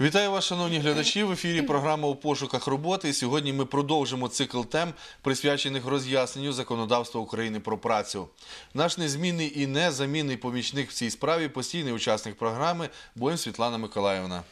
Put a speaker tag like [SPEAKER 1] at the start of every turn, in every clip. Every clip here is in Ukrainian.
[SPEAKER 1] Вітаю вас, шановні глядачі. В ефірі програма у пошуках роботи. Сьогодні ми продовжимо цикл тем, присвячених роз'ясненню законодавства України про працю. Наш незмінний і незамінний помічник в цій справі постійний учасник програми Боєм Світлана Миколаївна.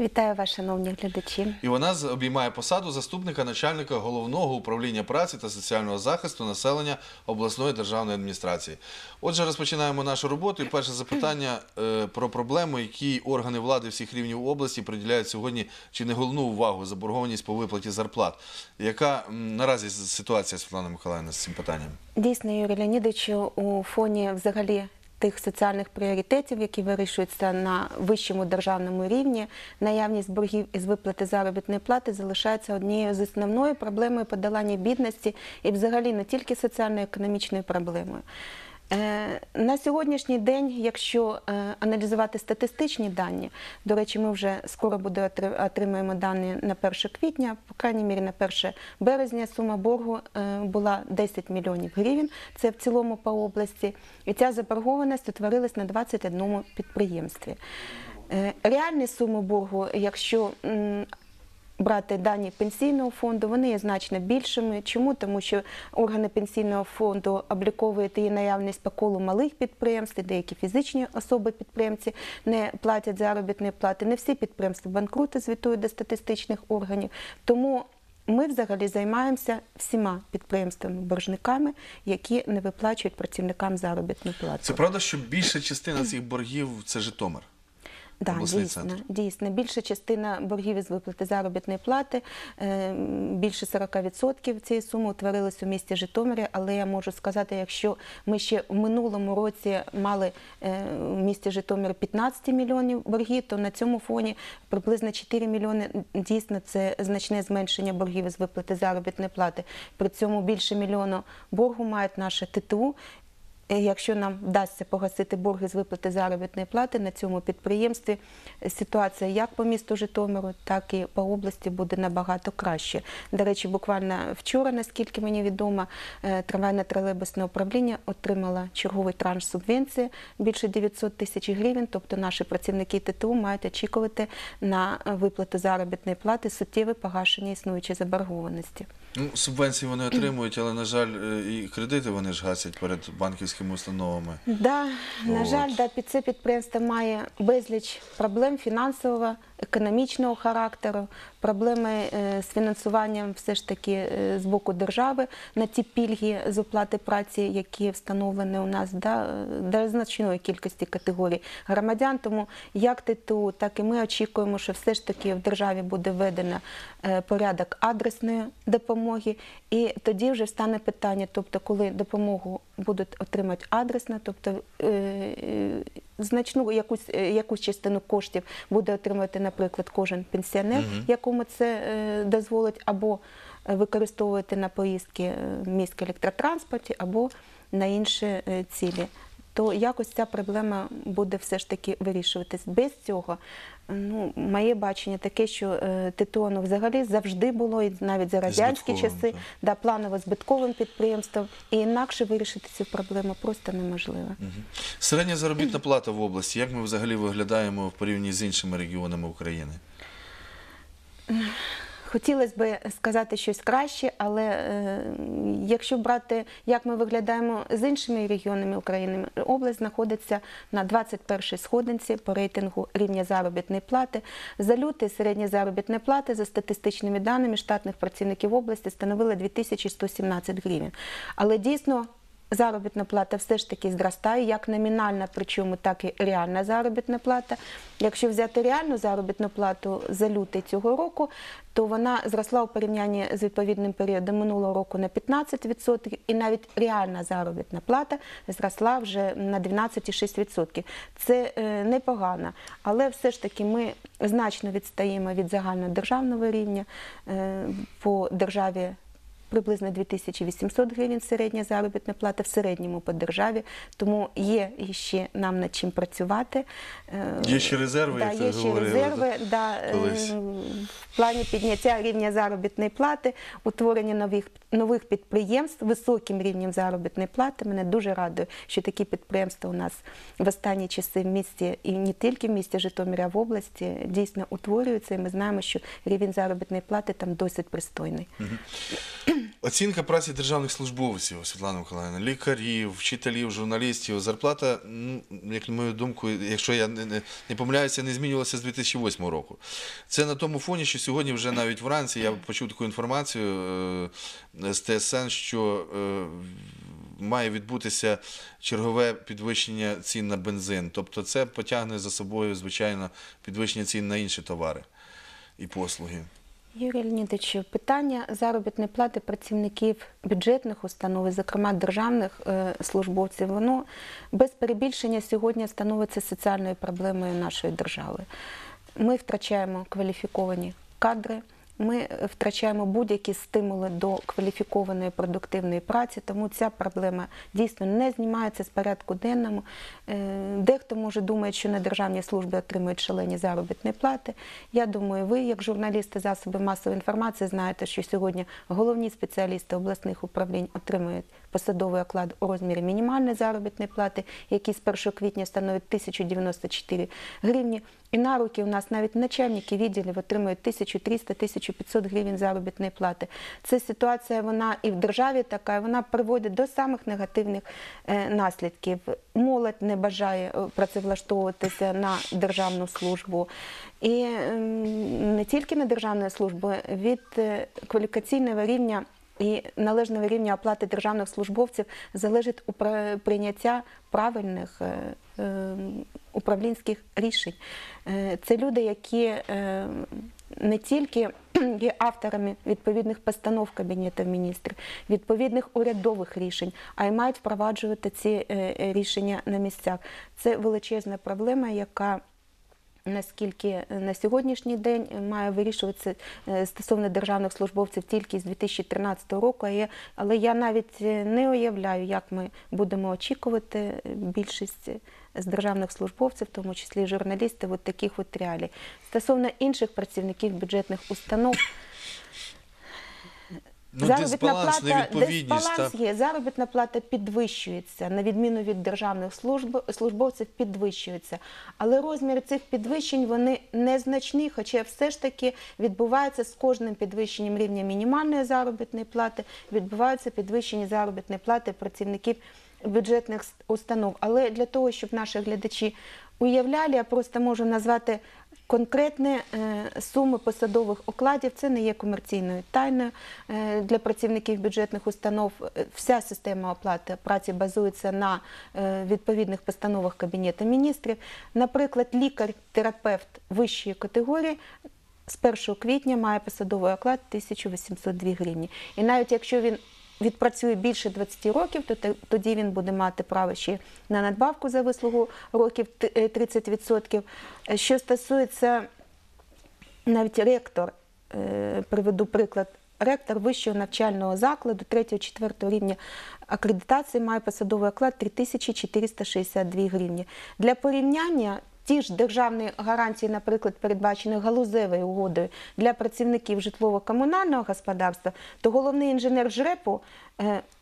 [SPEAKER 2] Вітаю вас, шановні глядачі.
[SPEAKER 1] І вона обіймає посаду заступника начальника головного управління праці та соціального захисту населення обласної державної адміністрації. Отже, розпочинаємо нашу роботу. І перше запитання е, про проблему, які органи влади всіх рівнів області приділяють сьогодні чи не головну увагу заборгованість по виплаті зарплат. Яка наразі ситуація Світлана Миколаївна з цим питанням?
[SPEAKER 2] Дійсно, Юрій Леонідовичу, у фоні взагалі тих соціальних пріоритетів, які вирішуються на вищому державному рівні, наявність боргів із виплати заробітної плати залишається однією з основною проблемою подолання бідності і взагалі не тільки соціально-економічною проблемою. Е, На сьогоднішній день, якщо е, аналізувати статистичні дані, до речі, ми вже скоро буде отримаємо дані на 1 квітня, по крайній мірі на 1 березня сума боргу е, була 10 мільйонів гривень. Це в цілому по області. І ця заборгованість утворилась на 21 підприємстві. Реальні суми боргу, якщо брати дані пенсійного фонду, вони є значно більшими. Чому? Тому що органи пенсійного фонду обліковують її наявність по колу малих підприємств, деякі фізичні особи-підприємці не платять заробітної плати. Не всі підприємства банкрути звітують до статистичних органів. Тому ми взагалі займаємося всіма підприємствами-боржниками, які не виплачують працівникам заробітну плату.
[SPEAKER 1] Це правда, що більша частина цих боргів це Житомир?
[SPEAKER 2] Да,
[SPEAKER 1] обласний
[SPEAKER 2] дійсно,
[SPEAKER 1] центр.
[SPEAKER 2] дійсно. Більша частина боргів із виплати заробітної плати, е, більше 40% цієї суми утворились у місті Житомирі. Але я можу сказати, якщо ми ще в минулому році мали е, в місті Житомир 15 мільйонів боргів, то на цьому фоні приблизно 4 мільйони дійсно це значне зменшення боргів із виплати заробітної плати. При цьому більше мільйону боргу мають наше ТТУ. Якщо нам вдасться погасити борги з виплати заробітної плати на цьому підприємстві, ситуація як по місту Житомиру, так і по області буде набагато краще. До речі, буквально вчора, наскільки мені відомо, е, трамвайне тролейбусне управління отримало черговий транш субвенції більше 900 тисяч гривень. Тобто наші працівники ТТУ мають очікувати на виплату заробітної плати суттєве погашення існуючої заборгованості.
[SPEAKER 1] Ну, субвенції вони отримують, але, на жаль, е, і кредити вони ж гасять перед банківськими установами.
[SPEAKER 2] Да, на
[SPEAKER 1] От.
[SPEAKER 2] жаль, да, під це підприємство має безліч проблем фінансового, економічного характеру, проблеми е, з фінансуванням все ж таки е, з боку держави на ті пільги з оплати праці, які встановлені у нас да, е, до значної кількості категорій громадян. Тому як ТТУ, так і ми очікуємо, що все ж таки в державі буде введено е, порядок адресної допомоги, і тоді вже стане питання, тобто, коли допомогу будуть отримати адресно, тобто е, е, значну якусь, е, якусь частину коштів буде отримувати, наприклад, кожен пенсіонер, якому це дозволить, або використовувати на поїздки в міській електротранспорті, або на інші цілі. То якось ця проблема буде все ж таки вирішуватись. Без цього, ну, моє бачення таке, що е, взагалі завжди було, і навіть за радянські
[SPEAKER 1] Збитковим,
[SPEAKER 2] часи,
[SPEAKER 1] так.
[SPEAKER 2] да, планово-збитковим підприємством, і інакше вирішити цю проблему просто неможливо.
[SPEAKER 1] Середня заробітна плата в області. Як ми взагалі виглядаємо в порівнянні з іншими регіонами України?
[SPEAKER 2] Хотілося б сказати щось краще, але е, якщо брати, як ми виглядаємо з іншими регіонами України, область знаходиться на 21-й сходинці по рейтингу рівня заробітної плати. За лютий середня заробітна плата за статистичними даними штатних працівників області становила 2117 гривень. Але дійсно заробітна плата все ж таки зростає, як номінальна, причому так і реальна заробітна плата. Якщо взяти реальну заробітну плату за лютий цього року, то вона зросла у порівнянні з відповідним періодом минулого року на 15%, і навіть реальна заробітна плата зросла вже на 12,6%. Це е, непогано, але все ж таки ми значно відстаємо від загальнодержавного рівня. Е, по державі приблизно 2800 гривень середня заробітна плата в середньому по державі. Тому є ще нам над чим працювати. Е,
[SPEAKER 1] Є ще резерви,
[SPEAKER 2] да,
[SPEAKER 1] як
[SPEAKER 2] є ще
[SPEAKER 1] говорили,
[SPEAKER 2] резерви. Да, е,
[SPEAKER 1] колись.
[SPEAKER 2] в плані підняття рівня заробітної плати, утворення нових нових підприємств високим рівнем заробітної плати. Мене дуже радує, що такі підприємства у нас в останні часи в місті і не тільки в місті Житомирі, а в області дійсно утворюються. І ми знаємо, що рівень заробітної плати там досить пристойний.
[SPEAKER 1] Оцінка праці державних службовців, Світлана Миколаївна, лікарів, вчителів, журналістів. Зарплата, ну, як на мою думку, якщо я не, не, не помиляюся, не змінювалася з 2008 року. Це на тому фоні, що сьогодні вже навіть вранці я почув таку інформацію е, з ТСН, що е, має відбутися чергове підвищення цін на бензин. Тобто це потягне за собою, звичайно, підвищення цін на інші товари і послуги.
[SPEAKER 2] Юрій Леонідович, питання заробітної плати працівників бюджетних установ, зокрема державних е, службовців, воно без перебільшення сьогодні становиться соціальною проблемою нашої держави. Ми втрачаємо кваліфіковані кадри. Ми втрачаємо будь-які стимули до кваліфікованої продуктивної праці, тому ця проблема дійсно не знімається з порядку денному. Е, Дехто може думає, що на державній службі отримують шалені заробітні плати. Я думаю, ви, як журналісти засоби масової інформації, знаєте, що сьогодні головні спеціалісти обласних управлінь отримують посадовий оклад у розмірі мінімальної заробітної плати, який з 1 квітня становить 1094 гривні. І на руки у нас навіть начальники відділів отримують 1300-1500 гривень заробітної плати. Ця ситуація вона і в державі така, вона приводить до самих негативних е, наслідків. Молодь не бажає е, працевлаштовуватися на державну службу. І ем, не тільки на державну службу, від е, кваліфікаційного рівня і належного рівня оплати державних службовців залежить упра- прийняття правильних е, е, управлінських рішень. Це люди, які е, не тільки є авторами відповідних постанов Кабінету міністрів, відповідних урядових рішень, а й мають впроваджувати ці е, е, рішення на місцях. Це величезна проблема, яка Наскільки на сьогоднішній день має вирішуватися е, стосовно державних службовців тільки з 2013 року, але я навіть е, не уявляю, як ми будемо очікувати більшість з державних службовців, в тому числі журналістів, от таких от реалій. Стосовно інших працівників бюджетних установ,
[SPEAKER 1] Ну,
[SPEAKER 2] заробітна
[SPEAKER 1] дисбаланс,
[SPEAKER 2] плата,
[SPEAKER 1] невідповідність.
[SPEAKER 2] дисбаланс
[SPEAKER 1] так?
[SPEAKER 2] є. Заробітна плата підвищується, на відміну від державних служб, службовців підвищується. Але розмір цих підвищень вони незначні, хоча все ж таки відбувається з кожним підвищенням рівня мінімальної заробітної плати, відбуваються підвищення заробітної плати працівників бюджетних установ. Але для того, щоб наші глядачі уявляли, я просто можу назвати конкретні е, суми посадових окладів. Це не є комерційною тайною е, для працівників бюджетних установ. Е, Вся система оплати праці базується на відповідних постановах Кабінету міністрів. Наприклад, лікар-терапевт вищої категорії. З 1 квітня має посадовий оклад 1802 гривні. І навіть якщо він відпрацює більше 20 років, то тоді він буде мати право ще на надбавку за вислугу років е, 30%. Е, Що стосується навіть ректор, е, приведу приклад. Ректор вищого навчального закладу 3-4 рівня акредитації має посадовий оклад 3462 гривні. Для порівняння ті ж державні гарантії, наприклад, передбачені галузевою угодою для працівників житлово-комунального господарства, то головний інженер ЖРЕПу,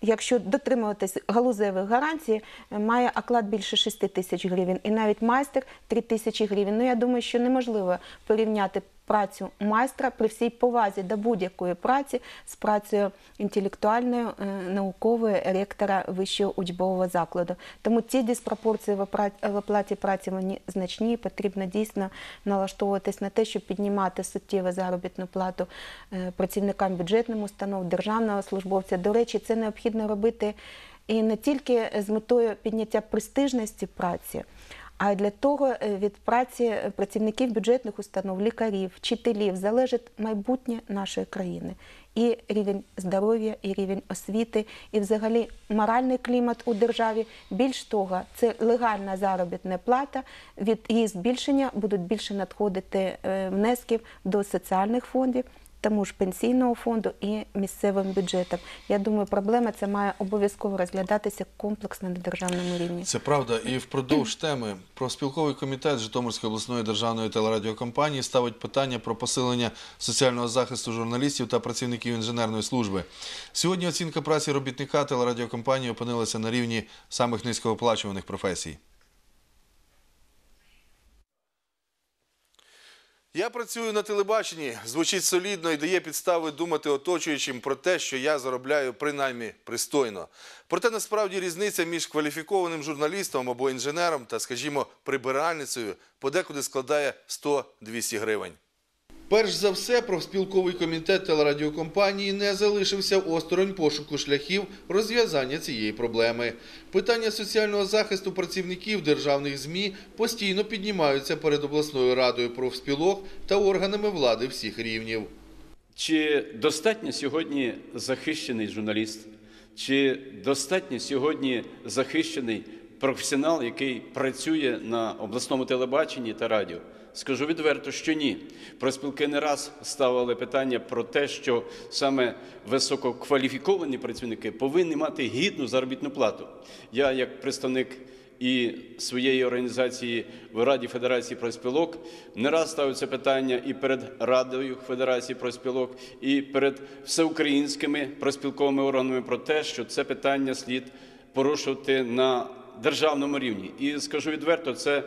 [SPEAKER 2] якщо дотримуватись галузевих гарантій, е, має оклад більше 6 тисяч гривень, і навіть майстер 3 тисячі гривень. Ну я думаю, що неможливо порівняти працю майстра при всій повазі до будь-якої праці з працею інтелектуальною е, науковою ректора вищого учбового закладу. Тому ці диспропорції в оплаті праці вони значні. Потрібно дійсно налаштовуватись на те, щоб піднімати суттєво заробітну плату е, працівникам бюджетних установ, державного службовця. До речі, це необхідно робити і не тільки з метою підняття престижності праці. А й для того е, від праці працівників бюджетних установ, лікарів, вчителів залежить майбутнє нашої країни. І рівень здоров'я, і рівень освіти, і взагалі моральний клімат у державі. Більш того, це легальна заробітна плата. Від її збільшення будуть більше надходити е, внесків до соціальних фондів. Тому ж пенсійного фонду і місцевим бюджетам. Я думаю, проблема ця має обов'язково розглядатися комплексно на державному рівні.
[SPEAKER 1] Це правда. І впродовж теми профспілковий комітет Житомирської обласної державної телерадіокомпанії ставить питання про посилення соціального захисту журналістів та працівників інженерної служби. Сьогодні оцінка праці робітника телерадіокомпанії опинилася на рівні самих низькооплачуваних професій. Я працюю на телебаченні, звучить солідно і дає підстави думати оточуючим про те, що я заробляю принаймні пристойно. Проте насправді різниця між кваліфікованим журналістом або інженером та, скажімо, прибиральницею подекуди складає 100-200 гривень. Перш за все, профспілковий комітет телерадіокомпанії не залишився осторонь пошуку шляхів розв'язання цієї проблеми. Питання соціального захисту працівників державних ЗМІ постійно піднімаються перед обласною радою профспілок та органами влади всіх рівнів.
[SPEAKER 3] Чи достатньо сьогодні захищений журналіст, чи достатньо сьогодні захищений професіонал, який працює на обласному телебаченні та радіо? Скажу відверто, що ні. Проспілки не раз ставили питання про те, що саме висококваліфіковані працівники повинні мати гідну заробітну плату. Я, як представник і своєї організації в Раді Федерації профспілок не раз ставив це питання і перед Радою Федерації профспілок, і перед всеукраїнськими профспілковими органами про те, що це питання слід порушувати на державному рівні. І скажу відверто, це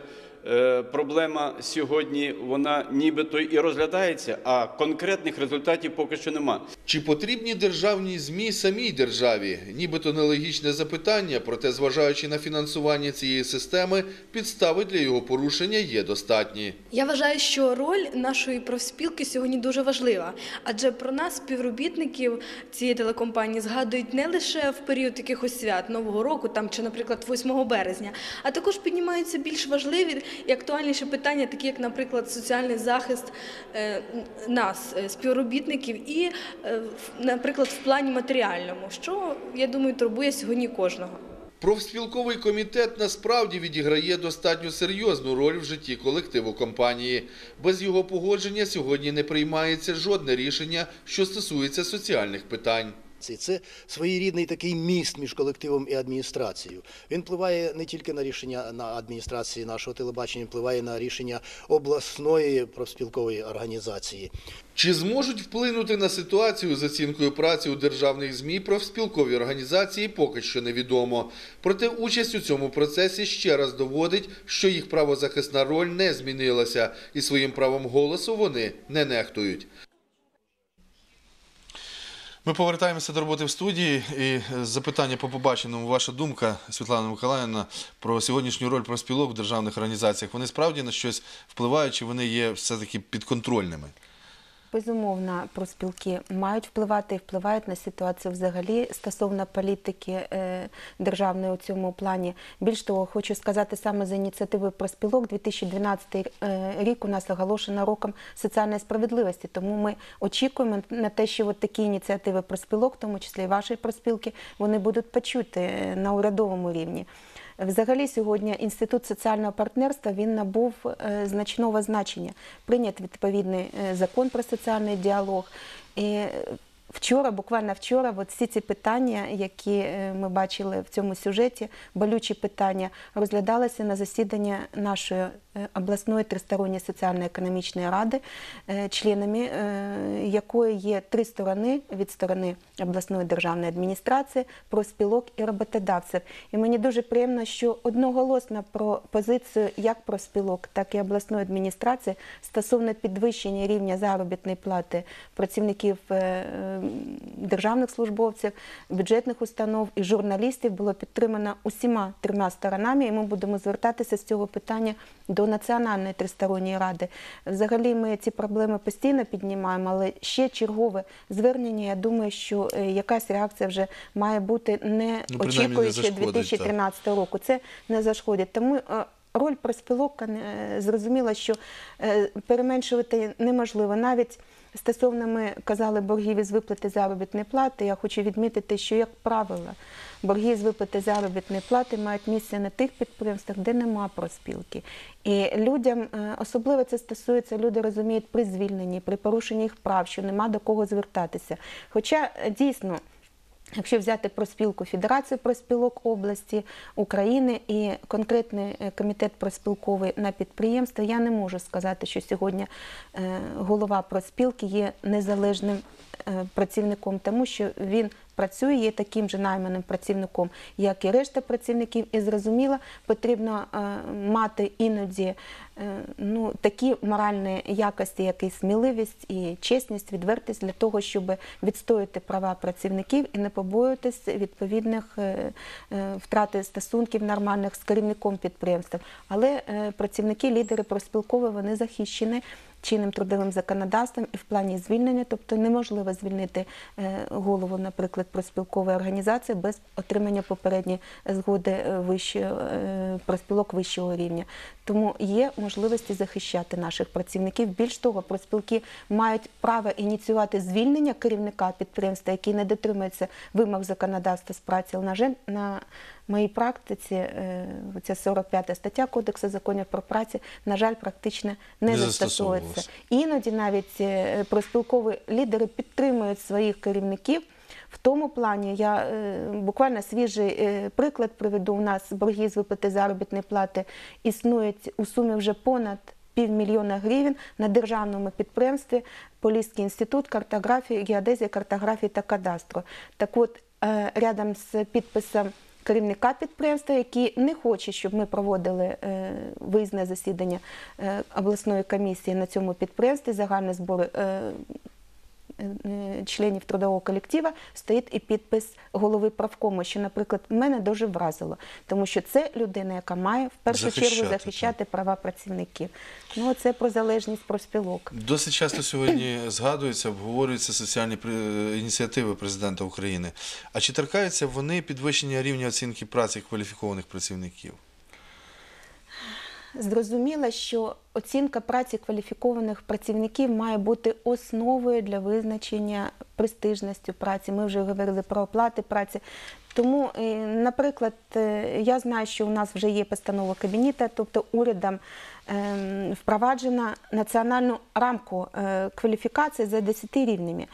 [SPEAKER 3] проблема сьогодні, вона нібито і розглядається, а конкретних результатів поки що нема.
[SPEAKER 1] Чи потрібні державні ЗМІ самій державі? Нібито нелогічне запитання, проте, зважаючи на фінансування цієї системи, підстави для його порушення є достатні.
[SPEAKER 4] Я вважаю, що роль нашої профспілки сьогодні дуже важлива, адже про нас, співробітників цієї телекомпанії, згадують не лише в період якихось свят Нового року, там чи, наприклад, 8 березня, а також піднімаються більш важливі і актуальніші питання, такі як, наприклад, соціальний захист е, нас, е, співробітників, і, е, наприклад, в плані матеріальному, що я думаю, турбує сьогодні кожного.
[SPEAKER 1] Профспілковий комітет насправді відіграє достатньо серйозну роль в житті колективу компанії. Без його погодження сьогодні не приймається жодне рішення, що стосується соціальних питань.
[SPEAKER 5] Це, це своєрідний такий міст між колективом і адміністрацією. Він впливає не тільки на рішення на адміністрації нашого телебачення, впливає на рішення обласної профспілкової організації.
[SPEAKER 1] Чи зможуть вплинути на ситуацію з оцінкою праці у державних ЗМІ профспілкові організації поки що невідомо. Проте участь у цьому процесі ще раз доводить, що їх правозахисна роль не змінилася і своїм правом голосу вони не нехтують. Ми повертаємося до роботи в студії. І е, запитання по побаченому. Ваша думка, Світлана Миколаївна, про сьогоднішню роль профспілок в державних організаціях. Вони справді на щось впливають, чи вони є все-таки підконтрольними?
[SPEAKER 2] Безумовно, профспілки мають впливати і впливають на ситуацію взагалі стосовно політики е, державної у цьому плані. Більш того, хочу сказати саме за ініціативи профспілок 2012 е, рік у нас оголошено роком соціальної справедливості. Тому ми очікуємо на те, що от такі ініціативи профспілок, в тому числі і вашої профспілки, вони будуть почути е, на урядовому рівні. Взагалі сьогодні інститут соціального партнерства він набув е, значного значення. Прийнят відповідний е, закон про соціальний діалог. І е, вчора, буквально вчора, от всі ці питання, які е, ми бачили в цьому сюжеті, болючі питання, розглядалися на засіданні нашої е, обласної тристоронньої соціально-економічної ради, е, членами якої є три сторони від сторони обласної державної адміністрації, профспілок і роботодавців. І мені дуже приємно, що одноголосно про позицію як профспілок, так і обласної адміністрації стосовно підвищення рівня заробітної плати працівників державних службовців, бюджетних установ і журналістів було підтримано усіма трьома сторонами, і ми будемо звертатися з цього питання до Національної тристоронньої ради. Взагалі ми ці проблеми постійно піднімаємо, але ще чергове звернення. Я думаю, що е, якась реакція вже має бути не
[SPEAKER 1] Ну,
[SPEAKER 2] очікуючи
[SPEAKER 1] зашкодить,
[SPEAKER 2] 2013 року. Це не зашкодить. Тому е, роль проспілок е, зрозуміло, що переменшувати неможливо. Навіть стосовно ми казали боргів із виплати заробітної плати. Я хочу відмітити, що як правило, борги з виплати заробітної плати мають місце на тих підприємствах, де нема проспілки. І людям е, особливо це стосується, люди розуміють при звільненні, при порушенні їх прав, що нема до кого звертатися. Хоча е, дійсно. Якщо взяти проспілку Федерацію проспілок області України і конкретний е, комітет проспілковий на підприємства, я не можу сказати, що сьогодні е, голова проспілки є незалежним працівником, тому що він працює, є таким же найманим працівником, як і решта працівників, і зрозуміло, потрібно е, мати іноді е, ну, такі моральні якості, як і сміливість, і чесність, відвертість для того, щоб відстояти права працівників і не побоюватись відповідних е, е, втрати стосунків нормальних з керівником підприємства. Але е, працівники, лідери проспілкові, вони захищені чинним трудовим законодавством і в плані звільнення, тобто неможливо звільнити е, голову, наприклад, проспілкової організації без отримання попередньої згоди е, вищої, е, проспілок вищого рівня. Тому є можливості захищати наших працівників. Більш того, проспілки мають право ініціювати звільнення керівника підприємства, який не дотримується вимог законодавства з праці. На жаль, на моїй практиці е, ця 45 стаття Кодексу законів про працю, на жаль, практично не, застосовується. Іноді навіть е, проспілкові лідери підтримують своїх керівників. В тому плані я е, буквально свіжий е, приклад приведу. У нас борги з виплати заробітної плати існують у сумі вже понад півмільйона гривень на державному підприємстві Поліський інститут картографії, геодезії, картографії та кадастру. Так от, е, рядом з підписом керівника підприємства, який не хоче, щоб ми проводили виїзне засідання обласної комісії на цьому підприємстві, загальні збори членів трудового колектива, стоїть і підпис голови правкому, що, наприклад, мене дуже вразило, тому що це людина, яка має в першу
[SPEAKER 1] Захищати,
[SPEAKER 2] чергу захищати права працівників. Ну, це про залежність профспілок.
[SPEAKER 1] Досить часто сьогодні згадуються, обговорюються соціальні ініціативи президента України. А чи торкаються вони підвищення рівня оцінки праці кваліфікованих працівників?
[SPEAKER 2] Зрозуміло, що оцінка праці кваліфікованих працівників має бути основою для визначення престижності праці. Ми вже говорили про оплати праці. Тому, е, наприклад, е, я знаю, що у нас вже є постанова кабінету, тобто урядом ем, впроваджена національну рамку е, кваліфікації за 10 рівнями.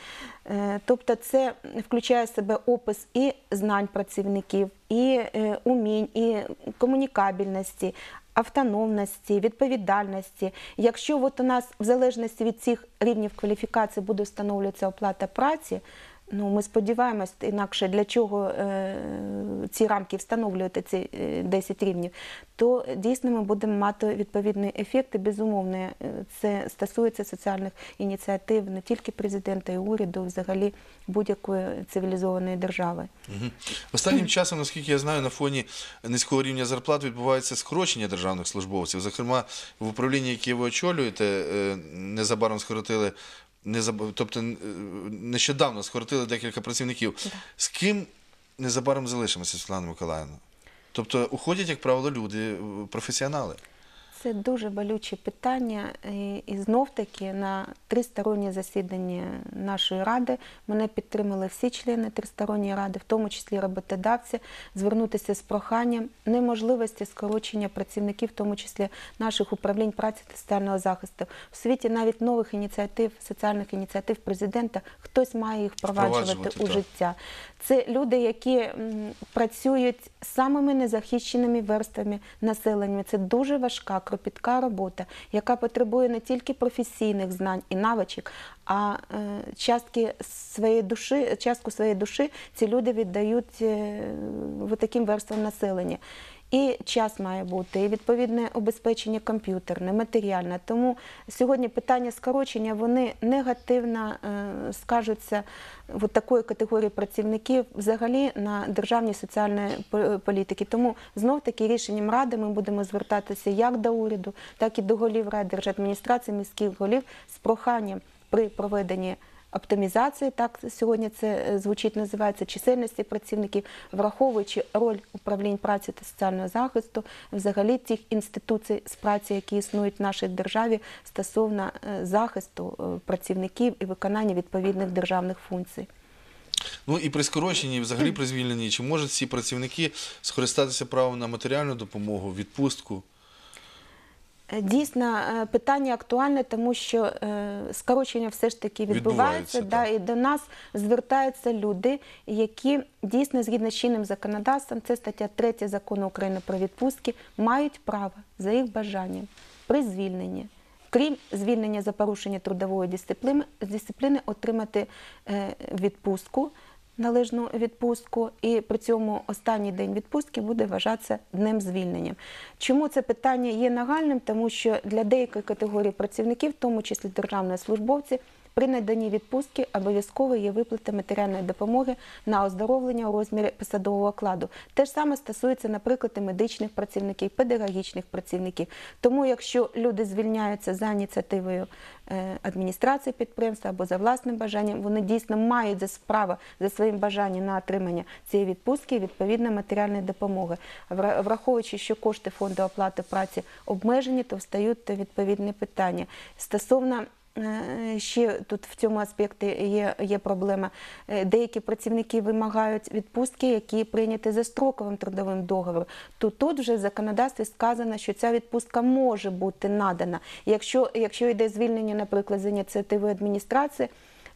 [SPEAKER 2] Тобто це включає в себе опис і знань працівників, і умінь, і комунікабельності, автономності, відповідальності. Якщо от у нас в залежності від цих рівнів кваліфікації буде встановлюватися оплата праці, ну ми сподіваємось, інакше для чого е, ці рамки встановлювати ці е, 10 рівнів, то дійсно ми будемо мати відповідний ефект. І безумовно, е, це стосується соціальних ініціатив не тільки президента і уряду, взагалі будь-якої цивілізованої держави.
[SPEAKER 1] Мгм. Останнім часом, наскільки я знаю, на фоні низького рівня зарплат відбувається скорочення державних службовців. Зокрема, в управлінні, яке ви очолюєте, е, незабаром скоротили. Незаб- Тобто е, нещодавно скоротили декілька працівників. З ким незабаром залишимося, Світлана Миколаївна? Тобто уходять, як правило, люди, е, професіонали.
[SPEAKER 2] Це дуже болюче питання. І, і знов таки на тристороннє засідання нашої ради мене підтримали всі члени тристоронньої ради, в тому числі роботодавці, звернутися з проханням неможливості скорочення працівників, в тому числі наших управлінь праці та соціального захисту. В світі навіть нових ініціатив, соціальних ініціатив президента хтось має їх впроваджувати у
[SPEAKER 1] так.
[SPEAKER 2] життя. Це люди, які працюють з самими незахищеними верствами населення. Це дуже важка, кропітка робота, яка потребує не тільки професійних знань і навичок, а е, частки своєї душі, частку своєї душі ці люди віддають е, таким верствам населення. І час має бути, і відповідне обезпечення комп'ютерне, матеріальне. Тому сьогодні питання скорочення вони негативно е, скажуться в такої категорії працівників взагалі на державній соціальній політики. Тому знов таки рішенням ради ми будемо звертатися як до уряду, так і до голів райдержадміністрації, міських голів з проханням при проведенні оптимізації, так сьогодні це е, звучить, називається чисельності працівників, враховуючи роль управлінь праці та соціального захисту, взагалі тих інституцій з праці, які існують в нашій державі стосовно е, захисту е, працівників і виконання відповідних державних функцій.
[SPEAKER 1] Ну і при скороченні, взагалі при звільненні, чи можуть ці працівники скористатися правом на матеріальну допомогу, відпустку?
[SPEAKER 2] Дійсно, е, питання актуальне, тому що е, скорочення все ж таки
[SPEAKER 1] Відбувається,
[SPEAKER 2] відбувається, да, і до нас звертаються люди, які дійсно згідно з чинним законодавством, це стаття 3 закону України про відпустки, мають право за їх бажанням при звільненні. Крім звільнення за порушення трудової дисципліни, дисципліни отримати е, відпустку, належну відпустку, і при цьому останній день відпустки буде вважатися днем звільнення. Чому це питання є нагальним? Тому що для деякої категорії працівників, в тому числі державні службовці, при наданні відпустки обов'язково є виплата матеріальної допомоги на оздоровлення у розмірі посадового окладу. Те ж саме стосується, наприклад, і медичних працівників, педагогічних працівників. Тому, якщо люди звільняються за ініціативою е, адміністрації підприємства або за власним бажанням, вони дійсно мають за справа за своїм бажанням на отримання цієї відпустки і відповідно матеріальної допомоги. Враховуючи, що кошти фонду оплати праці обмежені, то встають відповідні питання стосовно. Е, Ще тут в цьому аспекті є, є проблема. Е, Деякі працівники вимагають відпустки, які прийняті за строковим трудовим договором. То тут вже в законодавстві сказано, що ця відпустка може бути надана. Якщо, якщо йде звільнення, наприклад, з ініціативи адміністрації,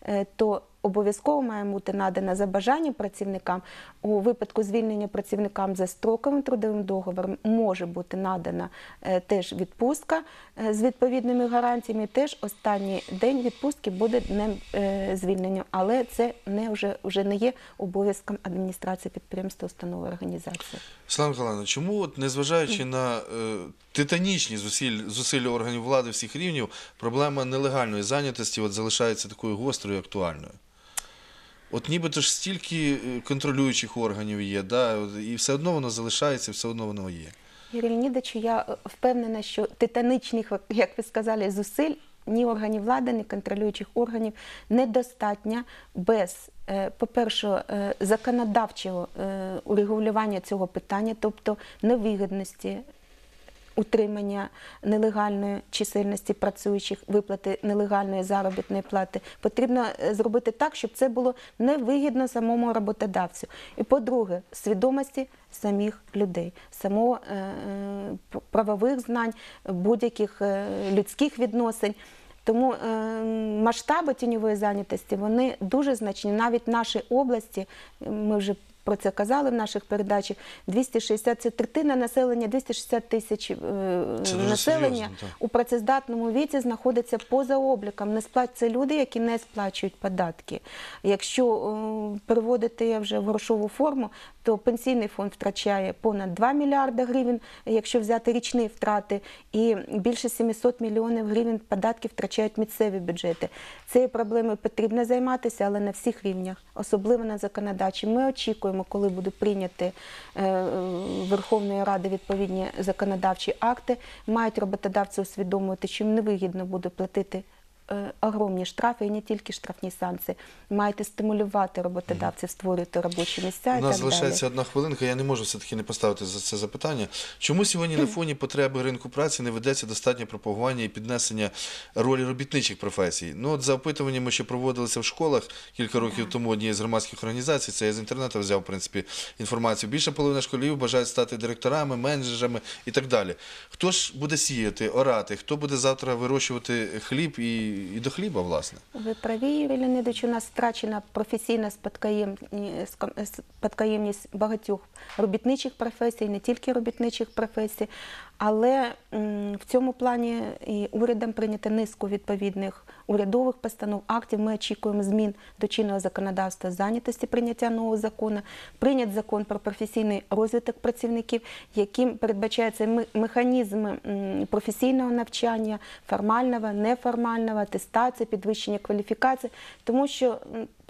[SPEAKER 2] е, то обов'язково має бути надана за бажанням працівникам. У випадку звільнення працівникам за строковим трудовим договором може бути надана е, теж відпустка е, з відповідними гарантіями. Теж останній день відпустки буде днем е, звільнення, але це не вже, вже не є обов'язком адміністрації підприємства, установи організації.
[SPEAKER 1] Слава Миколаївна, чому, от, незважаючи на е, титанічні зусиль, зусилля органів влади всіх рівнів, проблема нелегальної зайнятості от, залишається такою гострою і актуальною? От нібито ж стільки е, контролюючих органів є, да, і все одно воно залишається, все одно воно є.
[SPEAKER 2] Юрій Леонідовичу, я е, впевнена, що титанічних, як ви сказали, зусиль ні органів влади, ні контролюючих органів недостатньо без, е, по-перше, е, законодавчого е, урегулювання цього питання, тобто невигідності утримання нелегальної чисельності працюючих, виплати нелегальної заробітної плати. Потрібно е, зробити так, щоб це було невигідно самому роботодавцю. І по-друге, свідомості самих людей, самого е, е, правових знань, будь-яких людських відносин. Тому масштаби тіньової зайнятості вони дуже значні. Навіть в нашій області, ми вже про це казали в наших передачах, 260 це третина населення, 260 тисяч е, населення
[SPEAKER 1] серйозно,
[SPEAKER 2] у працездатному віці знаходиться поза обліком. Не сплач... Це люди, які не сплачують податки. Якщо е, переводити вже в грошову форму, то пенсійний фонд втрачає понад 2 мільярди гривень, якщо взяти річні втрати, і більше 700 мільйонів гривень податків втрачають місцеві бюджети. Цією проблемою потрібно займатися, але на всіх рівнях, особливо на законодавчій. Ми очікуємо, коли будуть прийняті е, Верховної Ради відповідні законодавчі акти, мають роботодавці усвідомлювати, що їм невигідно буде платити. Е, Огромні штрафи і не тільки штрафні санкції. Маєте стимулювати роботодавців, створювати робочі місця.
[SPEAKER 1] У
[SPEAKER 2] і
[SPEAKER 1] нас
[SPEAKER 2] так
[SPEAKER 1] залишається
[SPEAKER 2] далі.
[SPEAKER 1] одна хвилинка, я не можу все-таки не поставити за це запитання. Чому сьогодні на фоні потреби ринку праці не ведеться достатнє пропагування і піднесення ролі робітничих професій? Ну, от за опитуваннями, що проводилися в школах кілька років тому однієї з громадських організацій, це я з інтернету взяв, в принципі, інформацію. Більша половина школів бажають стати директорами, менеджерами і так далі. Хто ж буде сіяти, орати, хто буде завтра вирощувати хліб і, і до хліба, власне?
[SPEAKER 2] Ви праві, Юрій Леонидович, у нас втрачена професійна спадкоємність багатьох робітничих професій, не тільки робітничих професій, але в цьому плані і урядом прийнято низку відповідних урядових постанов, актів. Ми очікуємо змін до чинного законодавства зайнятості прийняття нового закону. Прийнят закон про професійний розвиток працівників, яким передбачається ме- механізми професійного навчання, формального, неформального, атестації, підвищення кваліфікації, тому що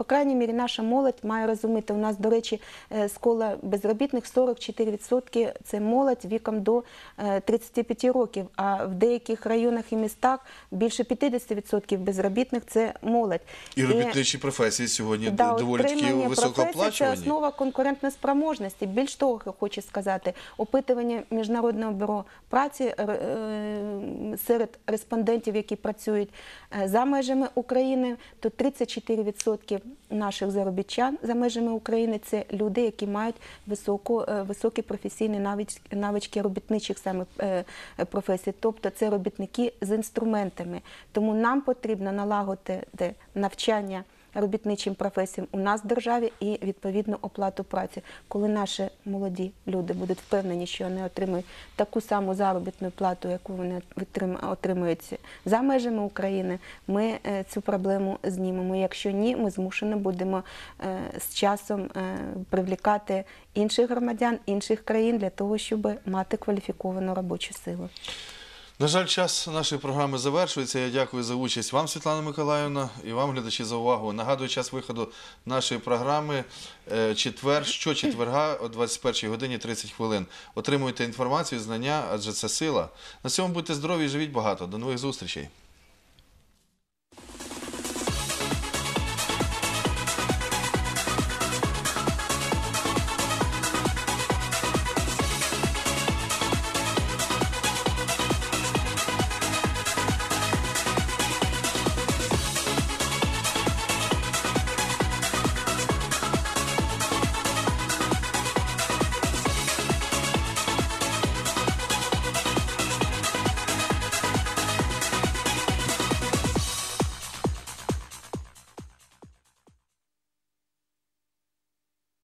[SPEAKER 2] по крайній мірі, наша молодь має розуміти. У нас, до речі, е, з кола безробітних 44% це молодь віком до е, 35 років. А в деяких районах і містах більше 50% безробітних це молодь.
[SPEAKER 1] І робітничі професії сьогодні
[SPEAKER 2] Да,
[SPEAKER 1] доволі
[SPEAKER 2] отримання професії Це
[SPEAKER 1] високооплачувані.
[SPEAKER 2] основа конкурентнеспроможності. Більш того, хочу сказати, опитування Міжнародного бюро праці е, е, серед респондентів, які працюють е, за межами України, то 34% наших заробітчан за межами України це люди, які мають високу, е, високі професійні навички, навички робітничих саме е, професій. Тобто це робітники з інструментами. Тому нам потрібно налагодити навчання робітничим професіям у нас в державі і відповідну оплату праці. Коли наші молоді люди будуть впевнені, що вони отримують таку саму заробітну плату, яку вони отримують за межами України, ми е, цю проблему знімемо. Якщо ні, ми змушені будемо е, з часом е, привлікати інших громадян інших країн для того, щоб мати кваліфіковану робочу силу.
[SPEAKER 1] На жаль, час нашої програми завершується. Я дякую за участь вам, Світлана Миколаївна, і вам, глядачі, за увагу. Нагадую, час виходу нашої програми е, четвер, щочетверга о 21 годині 30 хвилин. Отримуйте інформацію, знання, адже це сила. На цьому будьте здорові і живіть багато. До нових зустрічей.